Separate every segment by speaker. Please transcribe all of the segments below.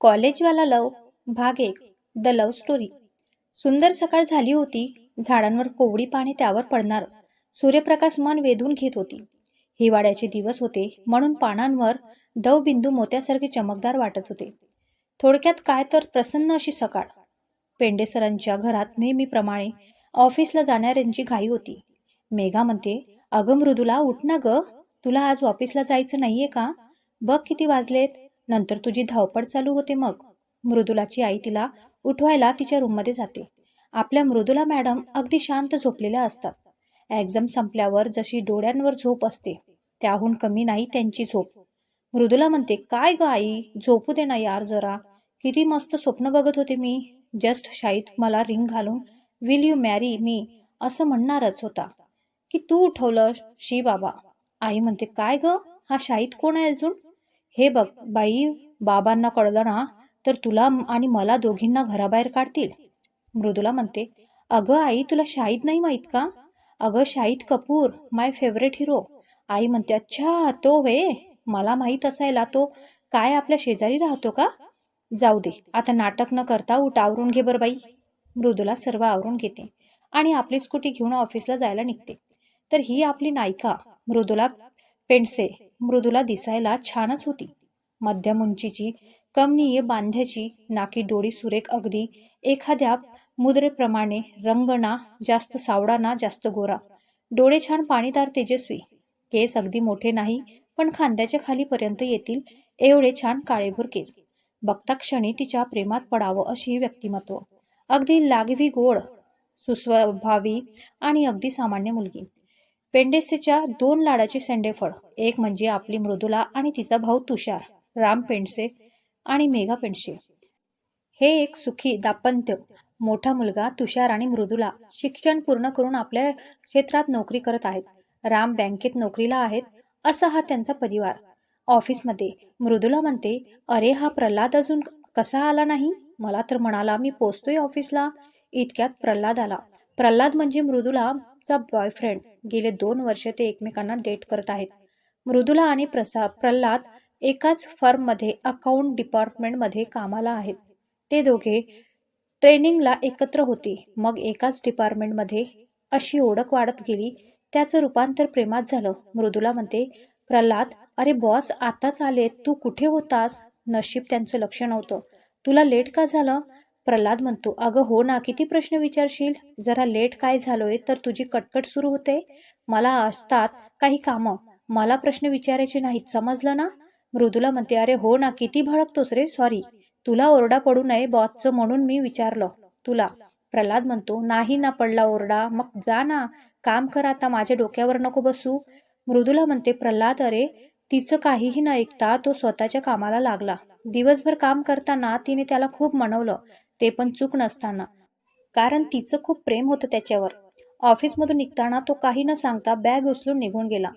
Speaker 1: कॉलेजवाला लव भाग एक the love story. सुंदर सकाळ झाली होती झाडांवर कोवळी पाने त्यावर पडणार. सूर्यप्रकाश मन वेधून घेत होती. हिवाळ्याचे दिवस होते म्हणून पानांवर दवबिंदू मोत्यासारखे चमकदार वाटत होते. थोडक्यात काय तर प्रसन्न अशी सकाळ. पेंडेसरांच्या घरात नेहमीप्रमाणे ऑफिसला जाणाऱ्यांची घाई होती. मेघा म्हणते अगं मृदुला उठ ना ग. तुला आज ऑफिसला जायचं नाहीये का? बघ किती वाजलेत. नंतर तुझी धावपळ चालू होते मग. मृदुलाची आई तिला उठवायला तिच्या रूममध्ये जाते. आपल्या मृदुला मॅडम अगदी शांत झोपलेल्या असतात. एक्झाम संपल्यावर जशी डोळ्यांवर झोप असते त्याहून कमी नाही त्यांची झोप. मृदुला म्हणते काय ग आई झोपू दे ना यार जरा. किती मस्त स्वप्न बघत होते मी. जस्ट शाईत मला रिंग घालून विल यू मॅरी मी असं म्हणणारच होता. की तू उठवलं शी बाबा. आई म्हणते काय ग? हा शाहीत कोण आहे अजून? हे बघ बाई बाबांना कळलं ना तर तुला आणि मला दोघींना घराबाहेर काढतील. मृदुला म्हणते अगं आई तुला शाहीद नाही माहीत का? अगं Shahid Kapoor my favourite hero. आई म्हणते अच्छा तो वे मला माहीत असायला तो काय आपल्या शेजारी राहतो का? जाऊ दे आता नाटक न करता उठ आवरून घे बरं बाई. मृदुला सर्व आवरून घेते आणि आपली स्कूटी घेऊन ऑफिसला जायला निघते. तर ही आपली नायिका मृदुला पेंडसे. मृदुला दिसायला छानच होती. मध्यम उंचीची कमनीय बांध्याची नाकी डोळी सुरेख अगदी एखाद्या मुद्रेप्रमाणे रंग ना जास्त सावडा ना जास्त गोरा. डोळे छान पाणीदार तेजस्वी. केस अगदी मोठे नाही पण खांद्याच्या खालीपर्यंत येतील एवढे छान काळेभोर केस. बघता क्षणी तिच्या प्रेमात पडावं अशी व्यक्तिमत्व. अगदी लागवी गोड सुस्वभावी आणि अगदी सामान्य मुलगी. पेंडेसेच्या दोन लाडाची सेंडेफळ. एक म्हणजे आपली मृदुला आणि तिचा भाऊ तुषार राम पेंडसे आणि मेघा पेंडसे. हे एक सुखी दाम्पत्य मोठा मुलगा तुषार आणि मृदुला शिक्षण पूर्ण करून आपल्या क्षेत्रात नोकरी करत आहेत. राम बँकेत नोकरीला आहेत असा हा त्यांचा परिवार. ऑफिसमध्ये मृदुला म्हणते अरे हा प्रल्हाद अजून कसा आला नाही? मला तर म्हणाला मी पोचतोय ऑफिसला. इतक्यात प्रल्हाद आला. प्रल्हाद म्हणजे मृदुलाचा बॉयफ्रेंड गेले दोन वर्ष ते एकमेकांना डेट करत आहेत. मृदुला आणि प्रसा प्रल्हाद एकाच फर्ममध्ये अकाउंट डिपार्टमेंटमध्ये कामाला आहेत. ते दोघे ट्रेनिंगला एकत्र होते. मग एकाच डिपार्टमेंटमध्ये अशी ओळख वाढत गेली. त्याचं रूपांतर प्रेमात झालं. मृदुला म्हणते प्रल्हाद अरे बॉस आताच आले तू कुठे होतास? नशीब त्यांचं लक्ष नव्हतं. तुला लेट का झालं? प्रल्हाद म्हणतो अगं हो ना किती प्रश्न विचारशील? जरा लेट काय झालोय? तर तुझी कटकट सुरू होते? मला असतात काही कामं. मला प्रश्न विचारायचे नाहीत समजलं ना? मृदुला म्हणते अरे हो ना किती भडकतोस रे सॉरी तुला ओरडा पडू नये बॉसचं म्हणून मी विचारलं. तुला. प्रल्हाद म्हणतो नाही ना पडला ओरडा. मग जा ना. काम कर आता माझ्या डोक्यावर नको बसू. मृदुला म्हणते प्रल्हाद अरे तिचं काहीही न ऐकता तो स्वतःच्या कामाला लागला. दिवसभर काम करताना तिने त्याला खूप मनवलं. ते पण चूक नसताना. कारण तिचं खूप प्रेम होतं त्याच्यावर. ऑफिसमधून निघताना तो काही न सांगता बॅग उचलून निघून गेला.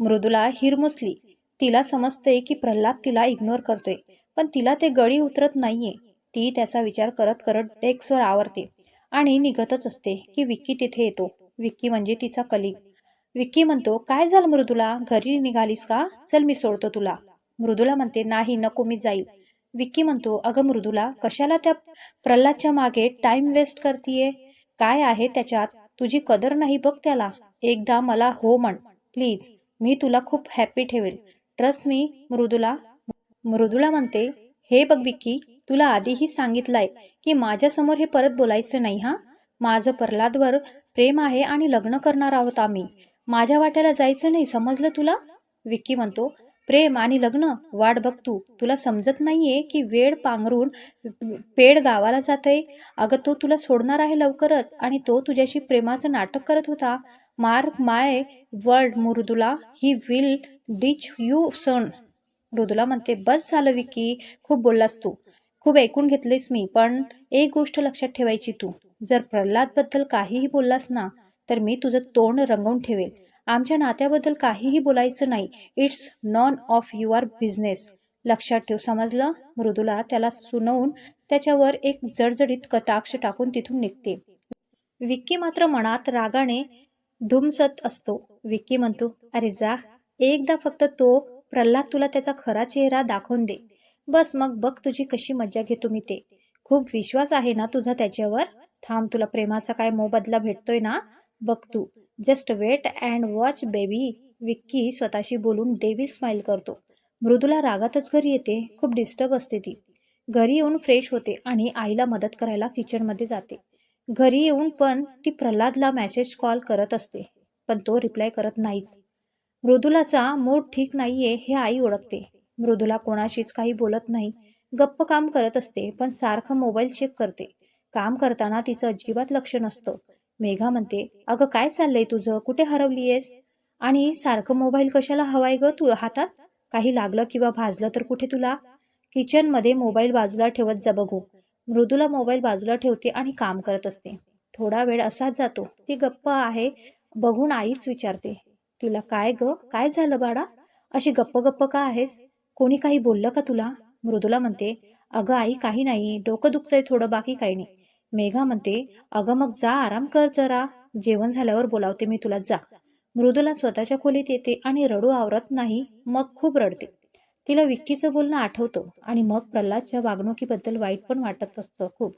Speaker 1: मृदुला हिरमुसली तिला समजते की प्रल्हाद तिला इग्नोर करतोय. पण तिला ते गळी उतरत नाहीये. ती त्याचा विचार करत करत डेस्कवर आवरते. आणि निघतच असते की विक्की तिथे येतो. विक्की म्हणजे तिचा कलिग विक्की म्हणतो काय झालं मृदुला? घरी निघालीस का? चल मी सोडतो तुला. मृदुला म्हणते नाही नको मी जाईल. विक्की म्हणतो अगं मृदुला कशाला त्या प्रल्हादच्या मागे टाइम वेस्ट करतीये? काय आहे त्याच्यात? तुझी कदर नाही बघ त्याला. एकदा मला हो म्हण. प्लीज मी तुला खूप हॅपी ठेवेल. Trust me Mridula. मृदुला म्हणते हे बघ विक्की तुला आधीही सांगितलंय की माझ्यासमोर हे परत बोलायचं नाही हा? माझं प्रल्हादवर प्रेम आहे आणि लग्न करणार आहोत आम्ही. माझ्या वाट्याला जायचं नाही समजलं तुला? विक्की म्हणतो प्रेम आणि लग्न वाट बघ तू. तुला समजत नाहीये की वेळ पांघरून पेड गावाला जाते अगं तो तुला सोडणार आहे लवकरच आणि तो तुझ्याशी प्रेमाचं नाटक करत होता. Mark my world Mridula. He will ditch you son Mridula म्हणते बस झालं विकी. खूप बोललास तू. खूप ऐकून घेतलेस मी पण एक गोष्ट लक्षात ठेवायची तू. जर प्रल्हादबद्दल काहीही बोललास ना तर मी तुझं तोंड रंगवून ठेवेल. आमच्या नात्याबद्दल काहीही बोलायचं नाही. It's none of your business. लक्षात ठेव समजलं? मृदुला त्याला सुनवून त्याच्यावर एक जडजडीत कटाक्ष टाकून तिथून निघते. विक्की मात्र मनात रागाने धुमसत असतो. विक्की म्हणतो अरे जा एकदा फक्त तो प्रल्हाद तुला त्याचा खरा चेहरा दाखवून दे. बस मग बघ तुझी कशी मज्जा घेतो मी ते. खूप विश्वास आहे ना तुझा त्याच्यावर? थांब तुला प्रेमाचा काय मोबदला भेटतोय ना? बघ तू just wait and watch baby Vicky स्वतःशी बोलून डेव्हिल स्माईल करतो. मृदूला रागातच घरी येते. खूप डिस्टर्ब असते ती. घरी येऊन फ्रेश होते आणि आईला मदत करायला किचनमध्ये जाते. घरी येऊन पण ती प्रल्हादला मेसेज कॉल करत असते पण तो रिप्लाय करत नाहीच. मृदुलाचा मूड ठीक नाहीये हे आई ओळखते. मृदुला कोणाशीच काही बोलत नाही. गप्प काम करत असते पण सारखं मोबाईल चेक करते. काम करताना तिचं अजिबात लक्ष नसतं. मेघा म्हणते अगं काय चाललंय तुझं? कुठे हरवलीयेस? आणि सारखं मोबाईल कशाला हवाय ग तू हातात? काही लागलं किंवा भाजलं तर कुठे तुला? किचनमध्ये मोबाईल बाजूला ठेवत जा बघू. मृदूला मोबाईल बाजूला ठेवते आणि काम करत असते. थोडा वेळ असाच जातो. ती गप्प आहे बघून आईच विचारते तिला काय ग? काय झालं बाळा? अशी गप्प गप्प का आहेस? कोणी काही बोललं का तुला? मृदूला म्हणते अगं आई काही नाही. डोकं दुखतंय थोडं बाकी काही नाही. मेघा म्हणते अगं मग जा आराम कर जरा. जेवण झाल्यावर बोलावते मी तुला. जा. मृदुला स्वतःच्या खोलीत येते आणि रडू आवरत नाही मग खूप रडते. तिला विक्कीचं बोलणं आठवतं आणि मग प्रल्हादच्या वागणुकीबद्दल वाईट पण वाटत असतं खूप.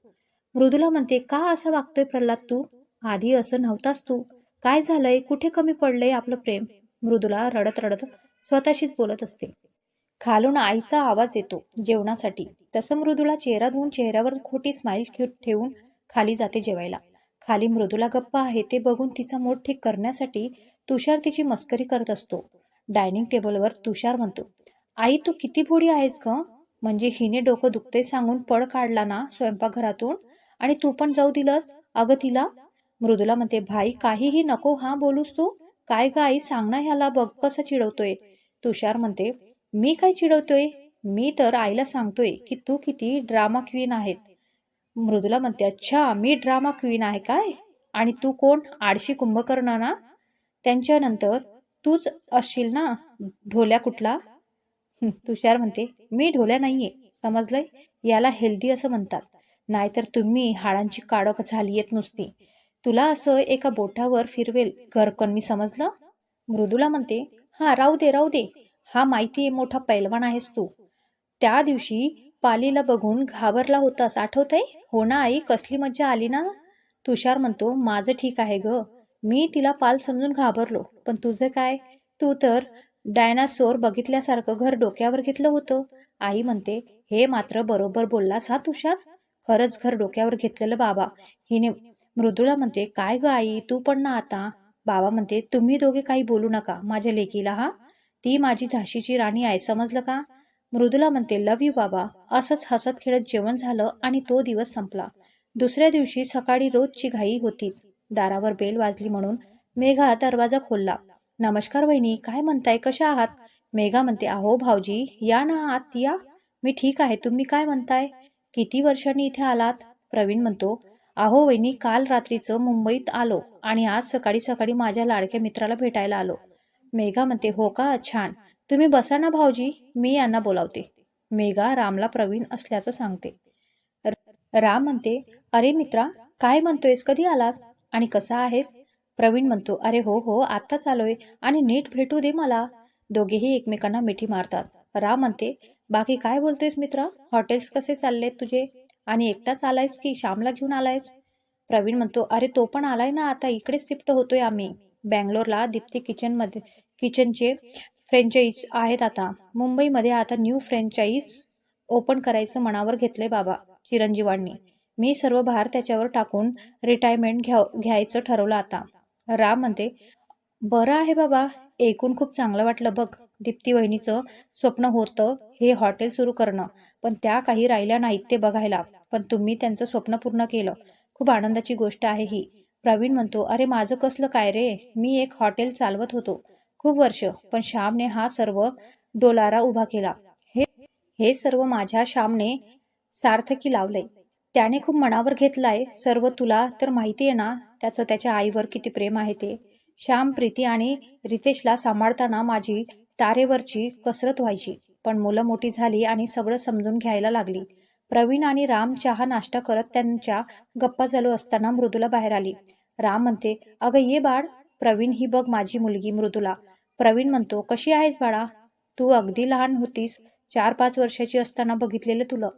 Speaker 1: मृदुला म्हणते का असं वागतोय प्रल्हाद तू? आधी असं नव्हतास तू. काय झालंय? कुठे कमी पडलंय आपलं प्रेम? मृदुला रडत रडत स्वतःशीच बोलत असते. खालून आईचा आवाज येतो जेवणासाठी. तसं मृदुला चेहरा धुवून चेहऱ्यावर खोटी स्माईल ठेवून खाली जाते जेवायला. खाली मृदुला गप्प आहे ते बघून तिचा मोठ ठीक करण्यासाठी तुषार तिची मस्करी करत असतो. डायनिंग टेबलवर तुषार म्हणतो आई तू किती भोडी आहेस ग? म्हणजे हिने डोकं दुखते सांगून पळ काढला ना स्वयंपाकघरातून? आणि तू पण जाऊ दिलंस? अगं तिला? मृदुला म्हणते भाई काहीही नको हा बोलूस तू? काय ग आई सांग ना ह्याला बघ कसं चिडवतोय. तुषार म्हणते मी काय चिडवतोय? मी तर आईला सांगतोय की तू किती ड्रामा क्वीन आहेत. मृदुला म्हणते अच्छा मी ड्रामा क्वीन आहे काय? आणि तू कोण? आडशी कुंभकर्ण ना? त्यांच्यानंतर तूच असशील ना? ढोल्या कुठला? तुषार म्हणते मी ढोल्या नाहीये समजलंय? याला हेल्दी असं म्हणतात. नाहीतर तुम्ही हाडांची काडक झाली येत नुसती. तुला असं एका बोटावर फिरवेल घरकण मी समजलं? मृदुला म्हणते हा राहू दे राहू दे. हा माहिती आहे मोठा पैलवान आहेस तू. त्या दिवशी पालीला बघून घाबरला होतास आठवतंय? हो ना आई कसली मज्जा आली ना? तुषार म्हणतो माझं ठीक आहे ग. मी तिला पाल समजून घाबरलो. पण तुझं काय? तू तर डायनासोर बघितल्यासारखं घर डोक्यावर घेतलं होतं. आई म्हणते हे मात्र बरोबर बोललास हा तुषार? खरंच घर डोक्यावर घेतलेलं बाबा. हिने मृदुला म्हणते काय ग आई तू पण ना आता. बाबा म्हणते तुम्ही दोघे काही बोलू नका माझ्या लेकीला हा? ती माझी झाशीची राणी आहे समजलं का? मृदुला म्हणते लव यू बाबा. असंच हसत खेळत जेवण झालं आणि तो दिवस संपला. दुसऱ्या दिवशी सकाळी रोजची घाई होतीच. दारावर बेल वाजली म्हणून मेघा दरवाजा खोलला. नमस्कार वहिनी काय म्हणताय? कशा आहात? मेघा म्हणते अहो भाऊजी या ना आत या. मी ठीक आहे तुम्ही काय म्हणताय? किती वर्षांनी इथे आलात? प्रवीण म्हणतो अहो वहिनी काल रात्रीचं मुंबईत आलो आणि आज सकाळी सकाळी माझ्या लाडक्या मित्राला भेटायला आलो. मेघा म्हणते हो का? छान. तुम्ही बसा ना भाऊजी मी यांना बोलावते. मेघा रामला प्रवीण असल्याचं सांगते. राम म्हणते अरे मित्रा काय म्हणतोयस? कधी आलास? आणि कसा आहेस? प्रवीण म्हणतो अरे हो हो आत्ताच आलोय. आणि नीट भेटू दे मला. दोघेही एकमेकांना मिठी मारतात. राम म्हणते बाकी काय बोलतोयस मित्रा? हॉटेल्स कसे चाललेत तुझे? आणि एकटाच आलायस की श्यामला घेऊन आलायस? प्रवीण म्हणतो अरे तो पण आलाय ना आता. इकडे शिफ्ट होतोय आम्ही. बँगलोरला दीप्ती किचनमध्ये किचनचे फ्रँचाईज आहेत आता. मुंबईमध्ये आता न्यू फ्रँचाईज ओपन करायचं मनावर घेतलंय बाबा चिरंजीवांनी. मी सर्व भार त्याच्यावर टाकून रिटायरमेंट घ्या घ्यायचं ठरवलं आता. राम म्हणते बरं आहे बाबा ऐकून खूप चांगलं वाटलं बघ. दीप्ती वहिनीचं स्वप्न होतं हे हॉटेल सुरू करणं. पण त्या काही राहिल्या नाहीत ते बघायला. पण तुम्ही त्यांचं स्वप्न पूर्ण केलं. खूप आनंदाची गोष्ट आहे ही. प्रवीण म्हणतो अरे माझं कसलं काय रे? मी एक हॉटेल चालवत होतो. खूप वर्ष. पण श्यामने हा सर्व डोलारा उभा केला. हे हे सर्व माझ्या श्यामने सार्थकी लावले त्याने खूप मनावर घेतलाय सर्व तुला तर माहिती आहे ना त्याचं त्याच्या आईवर किती प्रेम आहे ते. श्याम प्रीती आणि रितेशला सांभाळताना माझी तारेवरची कसरत व्हायची पण मुलं मोठी झाली आणि सगळं समजून घ्यायला लागली. प्रवीण आणि राम चहा नाश्ता करत त्यांच्या गप्पा चालू असताना मृदूला बाहेर आली. राम म्हणते अगं ये बाळ प्रवीण ही बघ माझी मुलगी मृदुला. प्रवीण म्हणतो कशी आहेस बाळा? तू अगदी लहान होतीस. चार पाच वर्षाची असताना बघितलेलं तुला.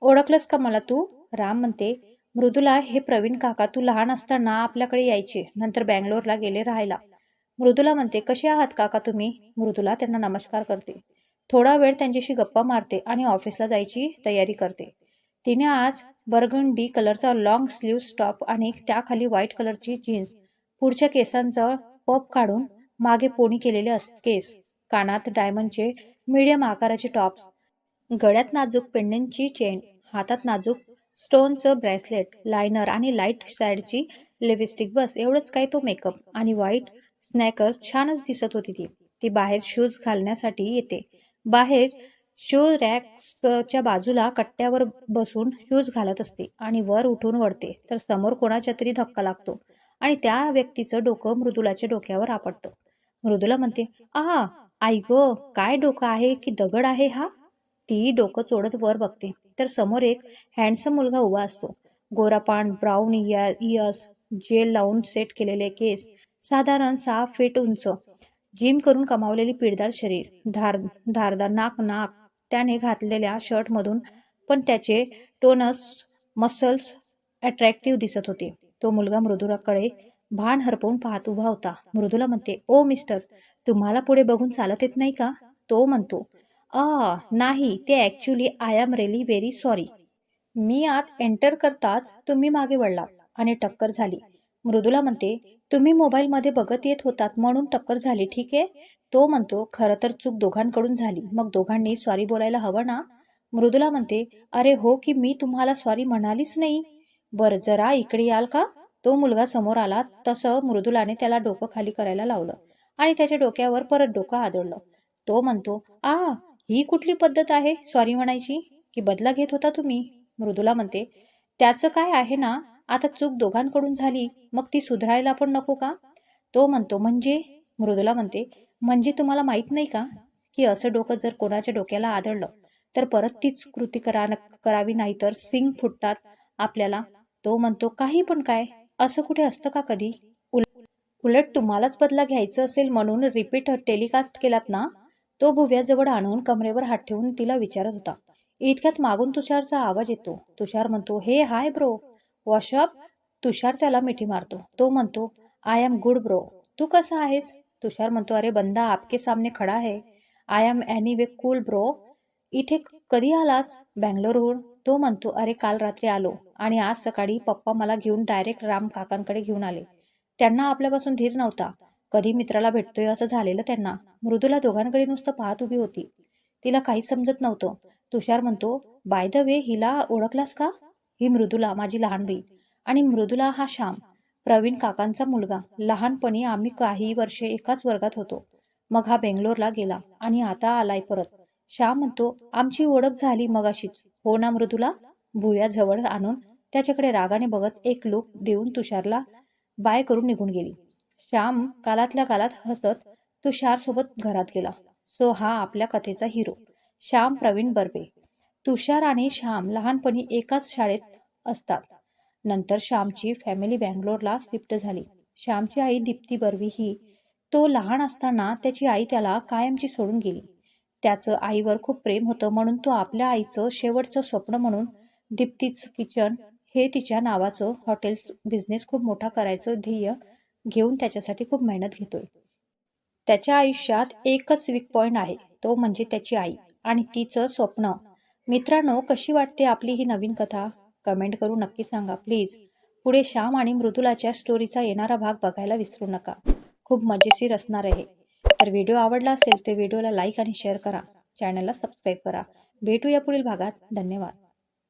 Speaker 1: ओळखलंस का मला तू? राम म्हणते मृदुला हे प्रवीण काका तू लहान असताना आपल्याकडे यायचे. नंतर बँगलोरला गेले राहायला. मृदुला म्हणते कसे आहात काका तुम्ही? मृदुला त्यांना नमस्कार करते. थोडा वेळ त्यांच्याशी गप्पा मारते आणि ऑफिसला जायची तयारी करते. तिने आज बर्गंडी कलरचा लॉंग स्लीव्ह टॉप आणि त्याखाली व्हाईट कलरची जीन्स पुढच्या केसांजवळ पप काढून मागे पोणी केलेले अस केस. कानात डायमंडचे मीडियम आकाराचे टॉप्स. गळ्यात नाजूक पेंडंटची चेन. हातात नाजूक स्टोनचं ब्रेसलेट लायनर आणि लाइट साईडची लिपस्टिक बस. एवढंच काय तो मेकअप. आणि व्हाईट स्नॅकर्स छानच दिसत होती ती. ती बाहेर शूज घालण्यासाठी येते. बाहेर शू रॅक्सच्या बाजूला कट्ट्यावर बसून शूज घालत असते आणि वर उठून वळते. तर समोर कोणाच्या तरी धक्का लागतो. आणि त्या व्यक्तीचं डोकं मृदुलाच्या डोक्यावर आपटतं. मृदुला म्हणते आ आई ग काय डोकं आहे की दगड आहे हा? ती डोकं चोडत वर बघते. तर समोर एक हँडसम मुलगा उभा असतो. गोरापान ब्राऊन इया इयर्स जेल लावून सेट केलेले केस साधारण सहा फीट उंच जिम करून कमावलेली पिळदार शरीर धार धारदार नाक नाक त्याने घातलेल्या शर्टमधून पण त्याचे टोनस मसल्स अट्रॅक्टिव्ह दिसत होते. तो मुलगा मृदुराकडे भान हरपवून पाहत उभा होता. मृदुला म्हणते ओ मिस्टर तुम्हाला पुढे बघून चालत येत नाही का? तो म्हणतो आ नाही ते actually I am really very sorry मी आत एंटर करताच तुम्ही मागे वळलात. आणि टक्कर झाली. मृदुला म्हणते तुम्ही मोबाईलमध्ये बघत येत होतात म्हणून टक्कर झाली ठीक आहे? तो म्हणतो खरं तर चूक दोघांकडून झाली. मग दोघांनी सॉरी बोलायला हवं ना? मृदुला म्हणते अरे हो की मी तुम्हाला सॉरी म्हणालीच नाही. बरं जरा इकडे याल का? तो मुलगा समोर आला तसं मृदुलाने त्याला डोकं खाली करायला लावलं आणि त्याच्या डोक्यावर परत डोकं आदळलं. तो म्हणतो आ ही कुठली पद्धत आहे? सॉरी म्हणायची. की बदला घेत होता तुम्ही? मृदुला म्हणते त्याचं काय आहे ना आता चूक दोघांकडून झाली मग ती सुधारायला पण नको का? तो म्हणतो म्हणजे? मृदुला म्हणते म्हणजे तुम्हाला माहीत नाही का की असं डोकं जर कोणाच्या डोक्याला आदळलं तर परत तीच कृती करा करावी नाही तर सिंग फुटतात आपल्याला तो म्हणतो काही पण काय. असं कुठे असतं का कधी? उलट तुम्हालाच बदला घ्यायचं असेल म्हणून रिपीट टेलिकास्ट केलात ना? तो भुव्याजवळ आणून कमरेवर हात ठेवून तिला विचारत होता. इतक्यात मागून तुषारचा आवाज येतो. तुषार म्हणतो हे हाय ब्रो. वॉशअप तुषार त्याला मिठी मारतो. तो म्हणतो आय एम गुड ब्रो. तू कसा आहेस? तुषार म्हणतो अरे बंदा आपके सामने खडा है. I am anyway cool bro. इथे कधी आलास? बँगलोरहून? तो म्हणतो अरे काल रात्री आलो आणि आज सकाळी पप्पा मला घेऊन डायरेक्ट राम काकांकडे घेऊन आले. त्यांना आपल्यापासून धीर नव्हता. कधी मित्राला भेटतोय असं झालेलं त्यांना. मृदूला दोघांकडे नुसतं पाहत उभी होती. तिला काही समजत नव्हतं. तुषार म्हणतो बाय द वे हिला ओळखलास का? ही मृदुला माझी लहान बहीण. आणि मृदुला हा श्याम. प्रवीण काकांचा मुलगा. लहानपणी आम्ही काही वर्षे एकाच वर्गात होतो. मग हा बेंगलोरला गेला आणि आता आलाय परत. श्याम म्हणतो आमची ओळख झाली मगाशीच. हो ना मृदुला? भुया जवळ आणून त्याच्याकडे रागाने बघत एक लूक देऊन तुषारला बाय करून निघून गेली. श्याम कालातल्या कालात हसत तुषार सोबत घरात गेला. सो हा आपल्या कथेचा हिरो. श्याम प्रवीण बर्वे. तुषार आणि श्याम लहानपणी एकाच शाळेत असतात. नंतर श्यामची फॅमिली बँगलोरला शिफ्ट झाली. श्यामची आई दीप्ती बर्वी ही. तो लहान असताना त्याची आई त्याला कायमची सोडून गेली. त्याचं आईवर खूप प्रेम होतं म्हणून तो आपल्या आईचं शेवटचं स्वप्न म्हणून दीप्तीच किचन हे तिच्या नावाचं हॉटेल्स बिझनेस खूप मोठा करायचं ध्येय घेऊन त्याच्यासाठी खूप मेहनत घेतोय. त्याच्या आयुष्यात एकच वीक पॉईंट आहे तो म्हणजे त्याची आई आणि तिचं स्वप्न. मित्रांनो कशी वाटते आपली ही नवीन कथा? कमेंट करून नक्की सांगा प्लीज पुढे श्याम आणि मृदुलाच्या स्टोरीचा येणारा भाग बघायला विसरू नका. खूप मजेशीर असणार आहे. तर व्हिडिओ आवडला असेल तर व्हिडिओला लाईक आणि शेअर करा. चॅनलला सबस्क्राईब करा. भेटू या पुढील भागात. धन्यवाद.